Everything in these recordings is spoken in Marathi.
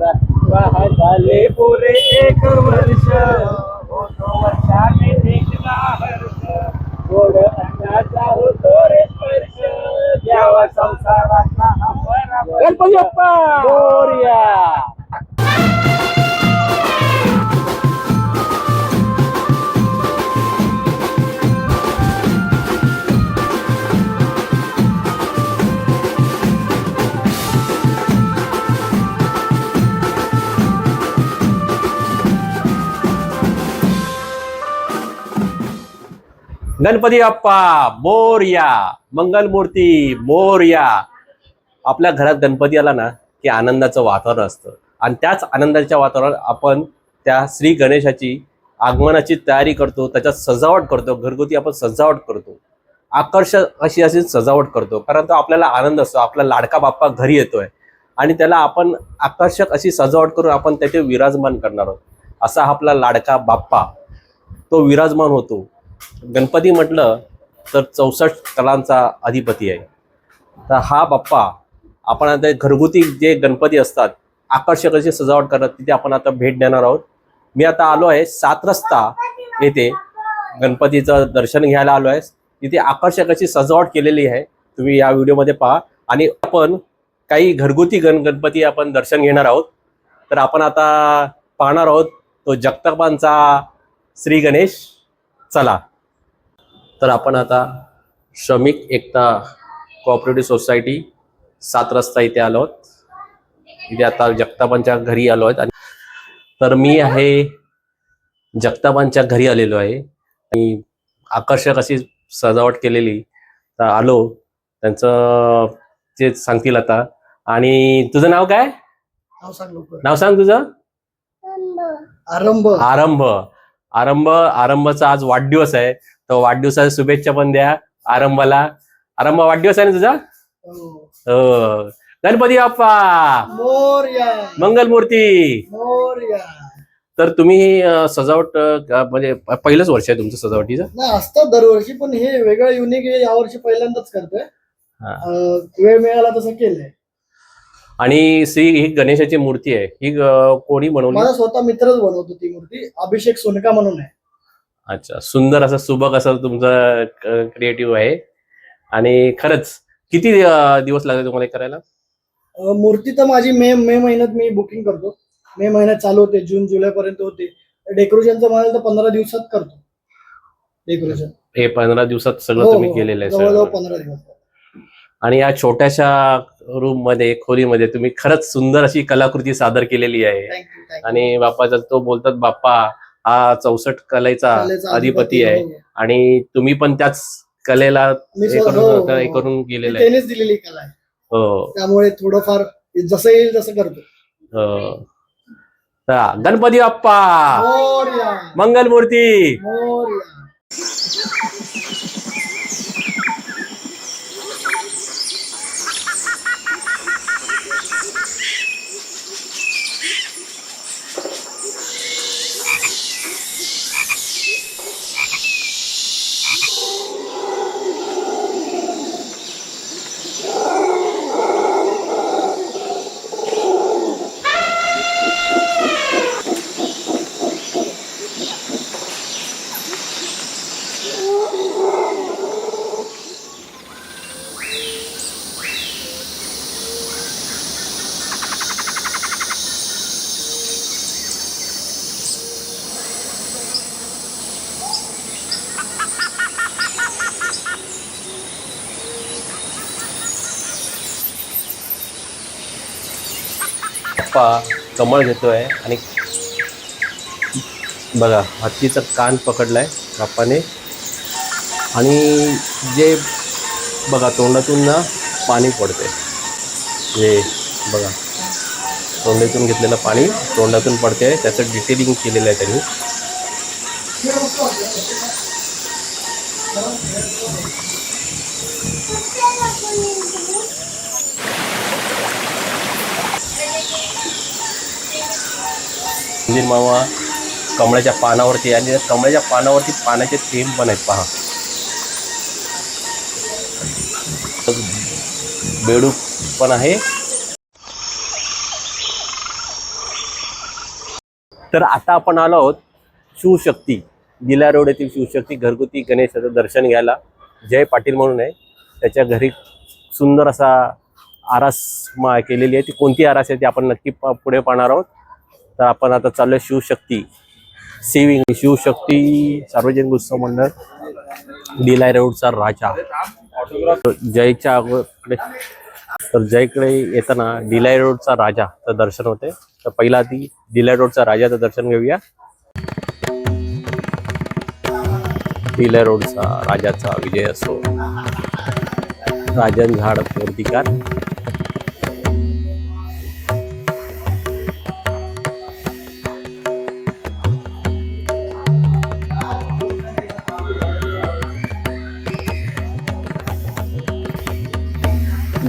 वाह झाले पुरे एक वर्ष. गणपती बाप्पा मोरया मंगलमूर्ती मोरया. आपल्या घरात गणपती आला ना की आनंदाचं वातावरण असतं. आणि त्याच आनंदाच्या वातावरणात आपण त्या श्री गणेशाची आगमनाची तयारी करतो त्याच्यात सजावट करतो घरगुती आपण सजावट करतो. आकर्षक अशी अशी सजावट करतो कारण तो आपल्याला आनंद असतो आपला लाडका बाप्पा घरी येतोय. आणि त्याला आपण आकर्षक अशी सजावट करून आपण त्याचे विराजमान करणार आहोत. असा आपला लाडका बाप्पा तो विराजमान होतो. गणपती म्हटलं तर चौसष्ट कलांचा अधिपती आहे. तर हा बाप्पा आपण आता घरगुती जे गणपती असतात आकर्षक अशी सजावट करत तिथे आपण आता भेट देणार आहोत. मी आता आलो आहे सात रस्ता येथे गणपतीचं दर्शन घ्यायला आलो आहे. तिथे आकर्षक अशी सजावट केलेली आहे. तुम्ही या व्हिडिओमध्ये पहा. आणि आपण काही घरगुती गण गणपती आपण दर्शन घेणार आहोत. तर आपण आता पाहणार आहोत तो जगतापांचा श्री गणेश. चला. तर आपण आता श्रमिक एकता कोऑपरेटिव्ह सोसायटी सात रस्ता इथे आलो आहोत. इथे आता जगतापांच्या घरी आलो आहेत. आणि तर मी आहे जगतापांच्या घरी आलेलो आहे. आणि आकर्षक अशी सजावट केलेली. तर आलो. त्यांचं ते सांगतील आता. आणि तुझं नाव काय? नाव सांग लवकर. नाव सांग तुझं? आरंभ. आरंभ. आरंभ आरंभचा आज वाढदिवस आहे. तर वाढदिवसाच्या शुभेच्छा पण द्या आरंभाला. आरंभ वाढदिवस आहे ना तुझा? हो. हो गणपती बाप्पा! मोरया. मंगलमूर्ती तर तुम्ही सजावट म्हणजे पहिलंच वर्ष आहे तुमचं सजावटीचं? नाही असतं दरवर्षी पण हे वेगळं युनिक आहे यावर्षी पहिल्यांदाच करतोय. हा. वेळ मिळाला तसं केलंय. आणि श्री ही गणेशाची मूर्ती आहे. ही कोणी बनवली? माझा स्वतः मित्रच बनवतो ती मूर्ती. अभिषेक सोनका म्हणून आहे. अच्छा सुंदर असं सुबक असं तुमचं क्रिएटिव्ह आहे. आणि खरंच किती दिवस लागले तुम्हाला करायला? मूर्ती तर माझी मे मे महिन्यात मी बुकिंग करतो. मे महिन्यात चालू होते जून जुलै पर्यंत होते डेकोरेशनचं म्हणाल तर पंधरा दिवसात करतो. डेकोरेशन हे पंधरा दिवसात सगळं हो, तुम्ही हो. केलेलं आहे जवळजवळ. पंधरा दिवस आणि या छोट्याशा रूममध्ये खोलीमध्ये तुम्ही खरंच सुंदर अशी कलाकृती सादर केलेली आहे. आणि बाप्पाचा तो बोलतात बाप्पा हा चौसष्ट कलेचा अधिपती आहे. आणि तुम्ही पण त्याच कलेला हे हो, करून हो, हे हो. करून गेलेलं आहे. त्यानेच दिलेली कला आहे. हो. त्यामुळे थोडंफार जसं येईल तसं करतो. हो. गणपती बाप्पा! मोरया. मंगलमूर्ती! कमळ घेतो आहे आणि बघा हत्तीचं कान पकडला आहे कापाने. आणि जे बघा तोंडातून ना पाणी पडते जे बघा तोंडातून घेतलेलं पाणी तोंडातून पडते त्याचं डिटेलिंग केलेलं आहे त्यांनी. मंदिर मामा कमळाच्या पानावरती आणि कमळाच्या पानावरती पाण्याचे थेंब पण आहेत पहा. बेडूक पण आहे. तर आता आपण आलो आहोत शिवशक्ती दिला रोड येथील शिवशक्ती घरगुती गणेशाचं दर्शन घ्यायला. जय पाटील म्हणून आहे. त्याच्या घरी सुंदर असा आरास मा केलेली आहे. ती कोणती आरास आहे ती आपण नक्की पुढे पाहणार आहोत. तर आपण आता चाललोय शिवशक्ती सेविंग. शिवशक्ती सार्वजनिक उत्सव मंडळ दिलाय रोडचा राजा. जयच्या अगोदर तर जयकडे येताना डिलाय रोडचा राजाचं दर्शन होते. तर पहिला आधी डिलाय रोडचा राजाचं दर्शन घेऊया. डिलाय रोडचा राजाचा विजय असो. राजन झाड मूर्तिकार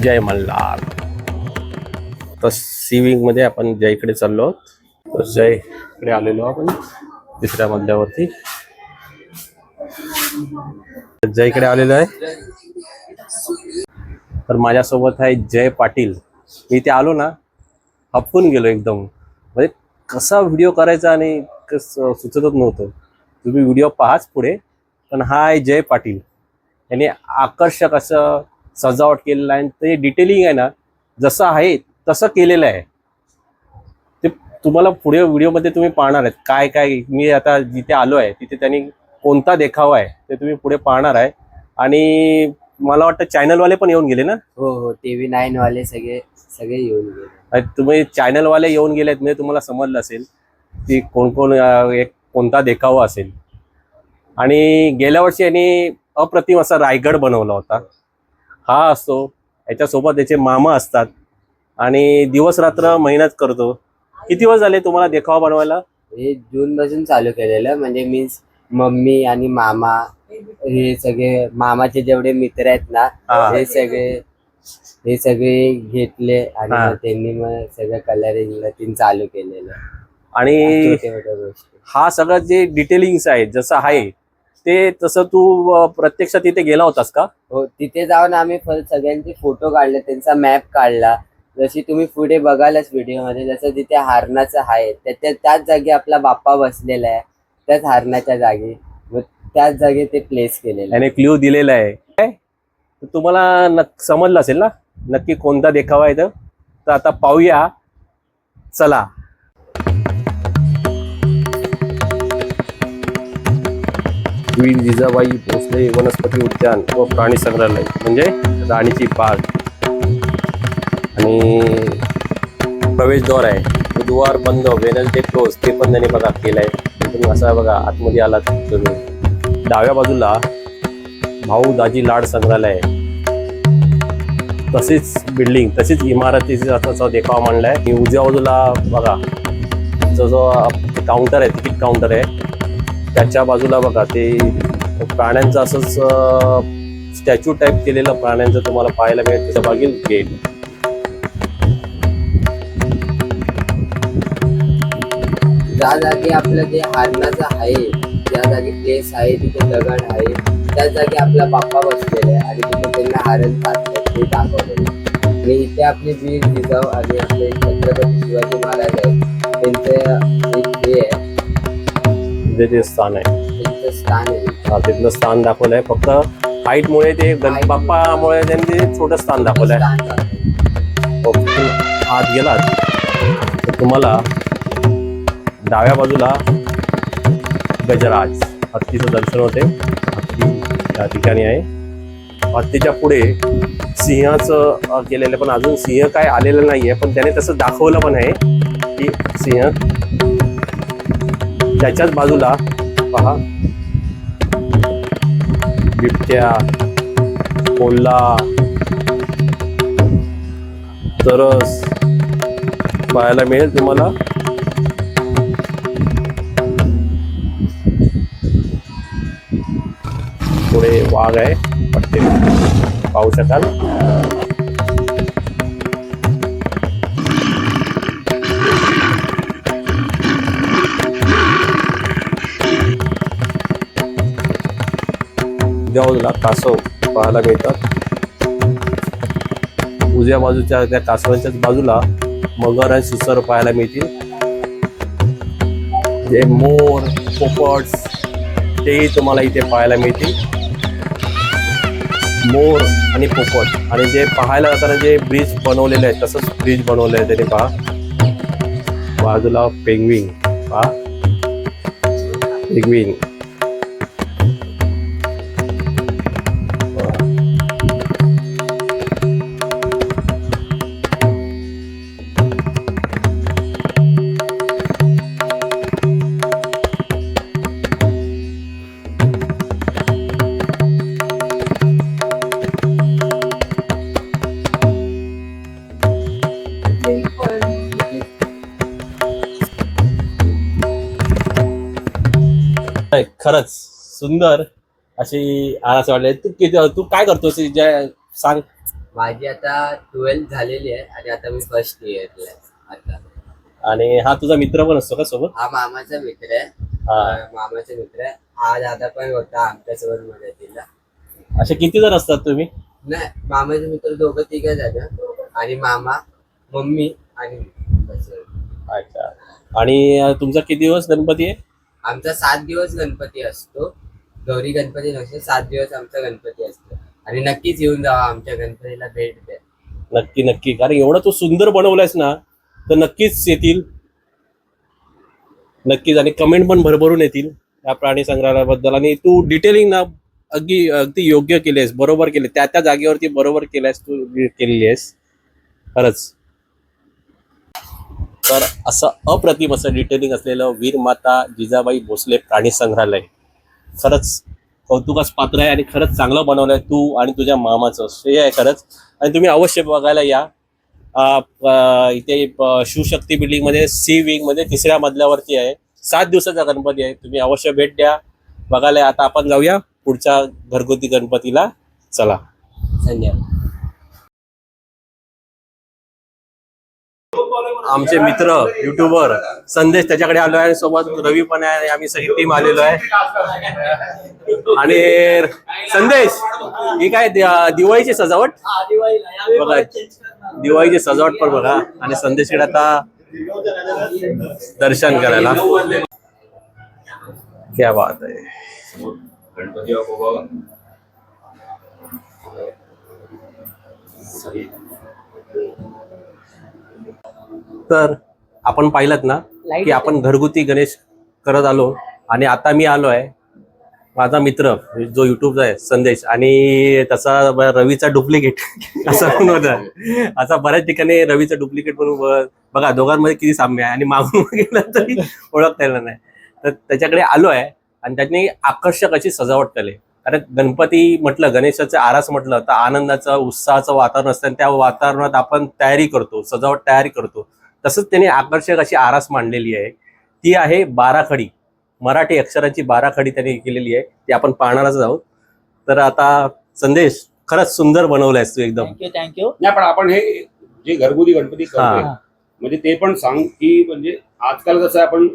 जय मल्हार. तर सीविंगमध्ये आपण जयकडे चाललो आहोत. तर जयकडे आलेलो आपण तिसऱ्या मजल्यावरती. जय जयकडे आलेलो आहे. तर माझ्यासोबत आहे जय पाटील. मी इथे आलो ना हपून गेलो एकदम. म्हणजे कसा व्हिडिओ करायचा आणि कस सुचतच नव्हतं. तुम्ही व्हिडिओ पाहाच पुढे. पण हा आहे जय पाटील. यांनी आकर्षक असं सजावट केलेलं आहे. आणि ते डिटेलिंग आहे ना जसं आहे तसं केलेलं आहे. ते तुम्हाला पुढे व्हिडिओमध्ये तुम्ही पाहणार आहेत. काय काय मी आता जिथे आलो आहे तिथे त्यांनी कोणता देखावा आहे ते तुम्ही पुढे पाहणार आहे. आणि मला वाटतं चॅनलवाले पण येऊन गेले ना? हो हो टीव्ही नाईन वाले सगळे सगळे येऊन गेले. तुम्ही चॅनलवाले येऊन गेलेत म्हणजे तुम्हाला समजलं असेल की कोण कोण एक कोणता देखावा असेल. आणि गेल्या वर्षी यांनी अप्रतिम असा रायगड बनवला होता. हा असतो. याच्यासोबत त्याचे मामा असतात. आणि दिवस रात्र मेहनत करतो. किती दिवस झाले तुम्हाला देखावा बनवायला? हे जून पासून चालू केलेलं. म्हणजे मीन्स मम्मी आणि मामा हे सगळे मामाचे जेवढे मित्र आहेत ना हा. हे सगळे हे सगळे घेतले आणि हा. मग त्यांनी मग सगळं कलरिंग तीन चालू केलेलं. आणि छोट्या छोट्या गोष्टी. हा सगळं जे डिटेलिंग्स आहे जसं आहे ते तसं तू प्रत्यक्षात तिथे गेला होतास का? हो तिथे जाऊन आम्ही सगळ्यांचे फोटो काढले त्यांचा मॅप काढला. जशी तुम्ही पुढे बघालच व्हिडिओमध्ये जसं तिथे हारणाचं आहे त्याच्या त्याच जागी आपला बाप्पा बसलेला आहे त्याच हारणाच्या जागी. त्याच जागी ते प्लेस केलेलं आहे. याने क्ल्यू दिलेला आहे. काय? तुम्हाला नक समजलं असेल ना? नक्की कोणता देखावा आहे तर आता पाहूया. चला. वीर जिजाबाई भोसले वनस्पती उद्यान व प्राणी संग्रहालय म्हणजे राणीची बाग आणि प्रवेशद्वार आहे. बुधवार बंद वेनसडे क्लोज ते पण त्यांनी बघा केलंय. तुम्ही असं बघा आतमध्ये आलात तुम्ही. डाव्या बाजूला भाऊ दाजी लाड संग्रहालय आहे. तशीच बिल्डिंग तशीच इमारतीचा असा देखावा मांडलाय. आहे उजव्या बाजूला बघा जो जो काउंटर आहे तिकीट काउंटर आहे. त्याच्या बाजूला बघा ते प्राण्यांचं असंच स्टॅच्यू टाईप केलेलं प्राण्यांचं तुम्हाला पाहायला मिळेल त्याच्या मागील गेट ज्या जागी आपलं जे हारणाचं आहे ज्या जागी प्लेस आहे तिथे दगड आहे त्या जागी आपला बाप्पा बसलेला आहे आणि तिथे त्यांना हारण पाहतात ते दाखवलेलं आणि इथे आपले वीर जिजाऊ आणि आपले छत्रपती शिवाजी महाराज आहेत. त्यांचं जे ते स्थान आहे. त्यांचं स्थान आहे. हा, तिथलं स्थान दाखवलंय. फक्त हाईटमुळे ते गण बाप्पामुळे त्यांनी ते छोटं स्थान दाखवलंय. ओके. आत गेलात. तर तुम्हाला डाव्या बाजूला गजराज हत्तीचं दर्शन होते. हत्ती त्या ठिकाणी आहे. हत्तीच्या पुढे सिंहाचं अ, केलेलं पण अजून सिंह काय आलेलं नाहीये पण त्याने तसं दाखवलं पण आहे की सिंह त्याच्याच बाजूला पहा. बिबट्या कोल्हा तरस पाहायला मिळेल तुम्हाला. पुढे वाघ आहे पट्टे. पाहू शकाल. उद्या बाजूला कासव पाहायला मिळतात. उजव्या बाजूच्या त्या कासवांच्याच बाजूला मगर आणि सुसर पाहायला मिळतील. जे मोर पोपट्स तेही तुम्हाला इथे पाहायला मिळतील. मोर आणि पोपट आणि जे पाहायला जाताना जे ब्रिज बनवलेले आहे तसंच ब्रिज बनवले आहे त्याने पहा. बाजूला पेंगविंग पहा. पेंगविंग खरंच सुंदर अशी असं वाटलं तू किती तू काय करतोस? ज्या सांग. माझी आता ट्वेल्थ झालेली आहे आणि आता मी फर्स्ट इयरला आहे. आता. आणि हा तुझा मित्र पण असतो का सोबत? हा मामाचा मित्र आहे. हा. अं, मामाचा मित्र आहे. हा दादा पण होता आमच्यासोबत मदतीला. असे किती जण असतात तुम्ही? नाही मामाचे मित्र दोघं तिघ जण आणि मामा मम्मी आणि. बस. अच्छा. आणि अं, तुमचा किती दिवस गणपती आहे? आमचा सात दिवस गणपती असतो. गौरी गणपती नसतो सात दिवस आमचा गणपती असतो. आणि नक्कीच येऊन जावा आमच्या गणपतीला भेट द्या. नक्की नक्की. कारण एवढं तू सुंदर बनवलायस ना तर नक्कीच येतील. नक्कीच. आणि कमेंट पण भरभरून येतील या प्राणी संग्रहालयाबद्दल. आणि तू डिटेलिंग ना अगदी अगदी योग्य केलेस बरोबर केले त्या त्या जागेवरती बरोबर केल्यास तू केलेली आहेस. खरंच. तर असं अप्रतिम असं डिटेलिंग असलेलं वीरमाता जिजाबाई भोसले प्राणी संग्रहालय. खरंच कौतुकास पात्र आहे आणि खरंच चांगलं बनवलंय तू आणि तुझ्या मामाचं. श्रेय आहे खरंच. आणि तुम्ही अवश्य बघायला या. इथे शिवशक्ती बिल्डिंगमध्ये सी विंगमध्ये तिसऱ्या मजल्यावरती आहे. सात दिवसाचा गणपती आहे. तुम्ही अवश्य भेट द्या. बघायला आता आपण जाऊया. पुढच्या घरगुती गणपतीला चला. धन्यवाद. आमचे मित्र युट्यूबर संदेश त्याच्याकडे आलो आहे आणि सोबत रवी पण आहे आम्ही सगळी टीम आलेलो आहे. आणि संदेश ही काय दिवाळीची सजावट? बघा दिवाळीची सजावट पण बघा. आणि संदेशकडे आता दर्शन करायला. क्या बात आहे. तर आपण पाहिलं ना की आपण घरगुती गणेश करत आलो आणि आता मी आलो आहे माझा मित्र जो युट्यूबचा आहे संदेश. आणि तसा रवीचा डुप्लिकेट असं पण होतं. असा बऱ्याच ठिकाणी रवीचा डुप्लिकेट म्हणून बघा दोघांमध्ये किती साम्य आहे. आणि मागून गेलं तरी ओळखता येणार नाही. तर त्याच्याकडे आलो आहे आणि त्याने आकर्षक अशी सजावट केली. कारण गणपती म्हटलं गणेशाचं आरास म्हटलं तर आनंदाचं उत्साहाचं वातावरण असतं आणि त्या वातावरणात आपण तयारी करतो सजावट तयारी करतो. तसंच त्याने आकर्षक अशी आरास मांडलेली आहे. ती आहे बाराखडी. मराठी अक्षराची बाराखडी त्यांनी केलेली आहे. ती आपण पाहणारच आहोत. तर आता संदेश खरंच सुंदर बनवलायस तू एकदम. थँक्यू थँक्यू नाही पण आपण हे जे घरगुती गणपती करतोय हा. म्हणजे ते पण सांग की म्हणजे आजकाल कसं आहे आपण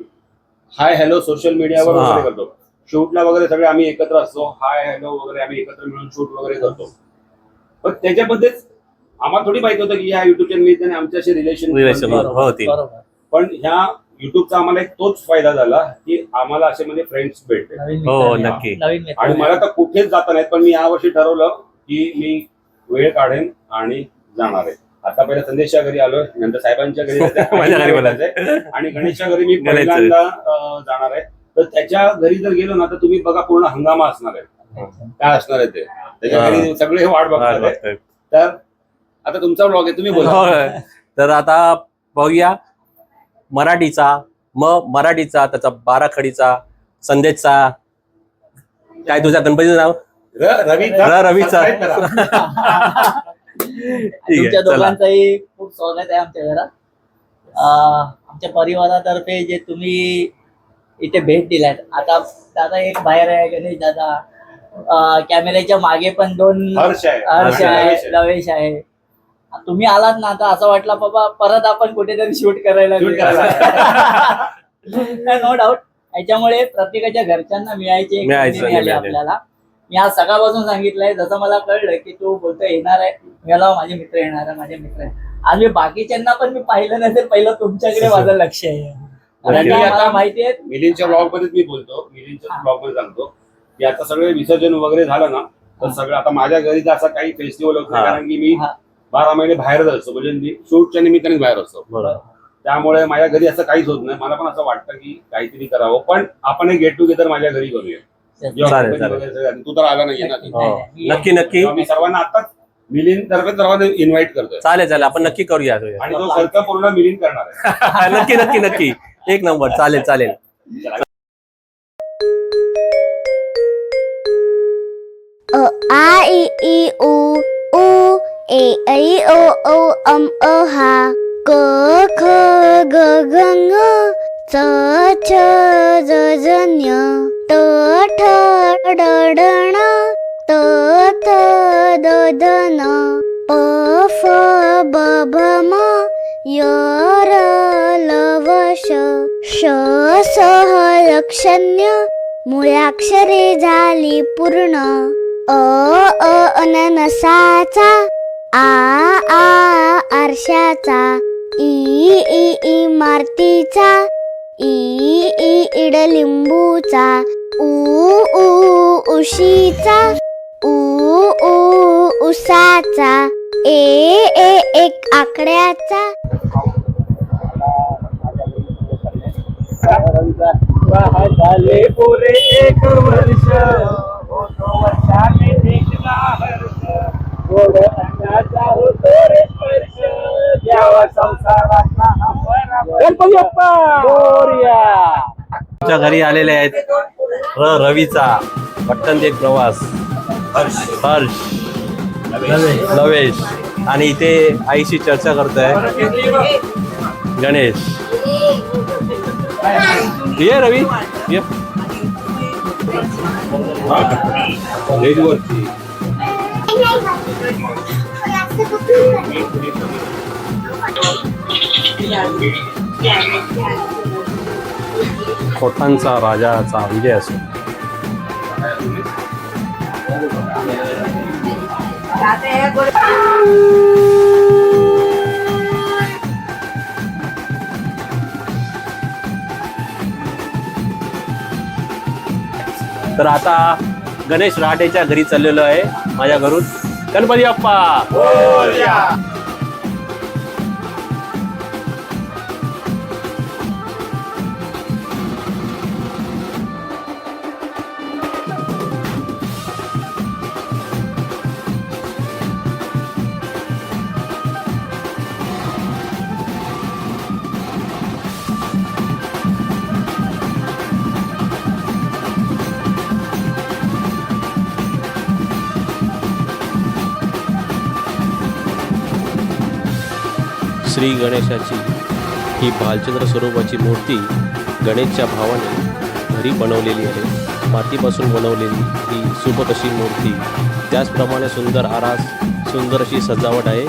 हाय हॅलो सोशल मीडियावर हा. वगैरे करतो. शूटला वगैरे सगळे आम्ही एकत्र असतो. हाय हॅलो वगैरे आम्ही एकत्र मिळून शूट वगैरे करतो. पण त्याच्यामध्येच आम्हाला थोडी माहिती होतं की या युट्यूब चॅनल आमच्याशी रिलेशन पण ह्या युट्यूबचा आम्हाला एक तोच फायदा झाला की आम्हाला असे म्हणजे फ्रेंड्स भेटले. नवीन हो, नक्की. आणि मला तर कुठेच जाता नाहीत पण मी यावर्षी ठरवलं की मी वेळ काढेन आणि जाणार आहे. आता पहिल्या संदेशच्या घरी आलोय नंतर साहेबांच्या घरी. आणि गणेशच्या घरी मी. पहिल्यांदा जाणार आहे. तर त्याच्या घरी जर गेलो ना तर तुम्ही बघा पूर्ण हंगामा असणार आहे. काय असणार आहे ते? त्याच्या. घरी सगळे वाट बघणार आहे. तर आता तुमचा ब्लॉग आहे तुम्ही बोला. तर आता बघूया मराठीचा मग मराठीचा त्याचा बाराखडीचा संदेशचा. काय तुझ्या गणपतीचं नाव? र- रवी रवीचा. ठीक तुमच्या आहे चला. दोघांचंही खूप स्वागत आहे आमच्या घरात. अं, आमच्या परिवारातर्फे जे तुम्ही इथे भेट दिलात आता दादा एक बाहेर आहे गणेश दादा. अं, कॅमेऱ्याच्या मागे पण दोन हर्ष आहे. हर्ष आहे. लवेश आहे. तुम्ही आलात ना आता असं वाटलं बाबा परत आपण कुठेतरी शूट करायला नो डाऊट याच्यामुळे प्रत्येकाच्या घरच्यांना मिळायची मिळाली. आपल्याला. मी आज सकाळपासून सांगितलंय जसं मला कळलं की तू बोलतो येणार आहे. मला माझे मित्र येणार आहे माझे मित्र आहे. आज मी बाकीच्यांना पण मी पाहिलं नसेल पहिलं तुमच्याकडे माझं लक्ष आहे. कारण माहिती आहे मिलिंदच्या ब्लॉग मध्येच मी बोलतो. मिलिंदच्या ब्लॉगमध्ये सांगतो की आता सगळे विसर्जन वगैरे झालं ना तर सगळं आता माझ्या घरी तर असं काही फेस्टिवल होत नाही. कारण की मी. बारा महिने बाहेरच असतो. म्हणजे मी शूटच्या निमित्ताने बाहेर असतो. त्यामुळे माझ्या घरी असं काहीच होत नाही. मला पण असं वाटतं की काहीतरी करावं. पण आपण गेट टुगेदर माझ्या घरी करूया. तू तर आला नाहीये ना हो. नक्की नक्की. मी सर्वांना आताच मिलिंद तर्फे सर्वांना इन्व्हाइट करतोय. चालेल चालेल. आपण नक्की करूया आणि तो खर्च पूर्ण मिलिंद करणार आहे. नक्की नक्की नक्की. एक नंबर. चालेल चालेल. अ आ इ ई उ ए ऐ ओ औ अम अ हा क ख ग घ ङ च छ ज ज ञ त ठ ड ढ ण त थ द ध न प फ ब भ म य र ल व श श स ह लक्षण्य मुळाक्षरे झाली पूर्ण अ अ अननसाचा आ आ आरशाचा ई ई इमारतीचा ई ई इडलिंबूचा उ उ उशीचा उ उ उसाचा ए ए एक आकड्याचा. झाले पुरे एक वर्ष होतो वर्षाने देखला हर्ष गोड अन्नाचा होतो रे स्पर्श द्यावा संसाराचा हा पराभव. गणपती बाप्पा मोरया. आमच्या घरी आलेले आहेत. र रवीचा पट्टन एक प्रवास. हर्ष हर्ष. लवेश आणि इथे आईशी चर्चा करतोय. गणेश. ये रवी. ये. स्टेजवरती राजाचा विजय असो. तर आता गणेश राटेच्या घरी चाललेलो आहे माझ्या घरून. गणपती बाप्पा! श्री गणेशाची ही भालचंद्र स्वरूपाची मूर्ती गणेशच्या भावाने घरी बनवलेली आहे. मातीपासून बनवलेली ही सुबक अशी मूर्ती. त्याचप्रमाणे सुंदर आरास सुंदर अशी सजावट आहे.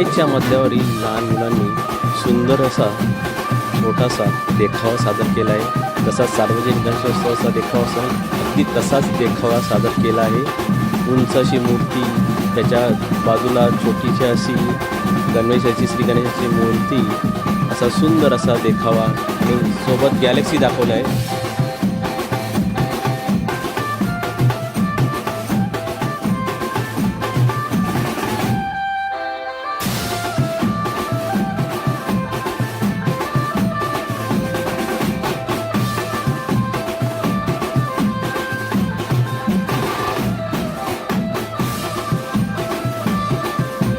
कॉलेजच्या मधल्यावरील लहान मुलांनी सुंदर असा छोटासा देखावा सादर केला आहे. तसाच सार्वजनिक गणेशोत्सवाचा देखावा असेल अगदी तसाच देखावा सादर केला आहे. उंच अशी मूर्ती त्याच्या बाजूला छोटीशी अशी गणेशाची श्री गणेशाची मूर्ती असा सुंदर असा देखावा आणि सोबत गॅलेक्सी दाखवला आहे.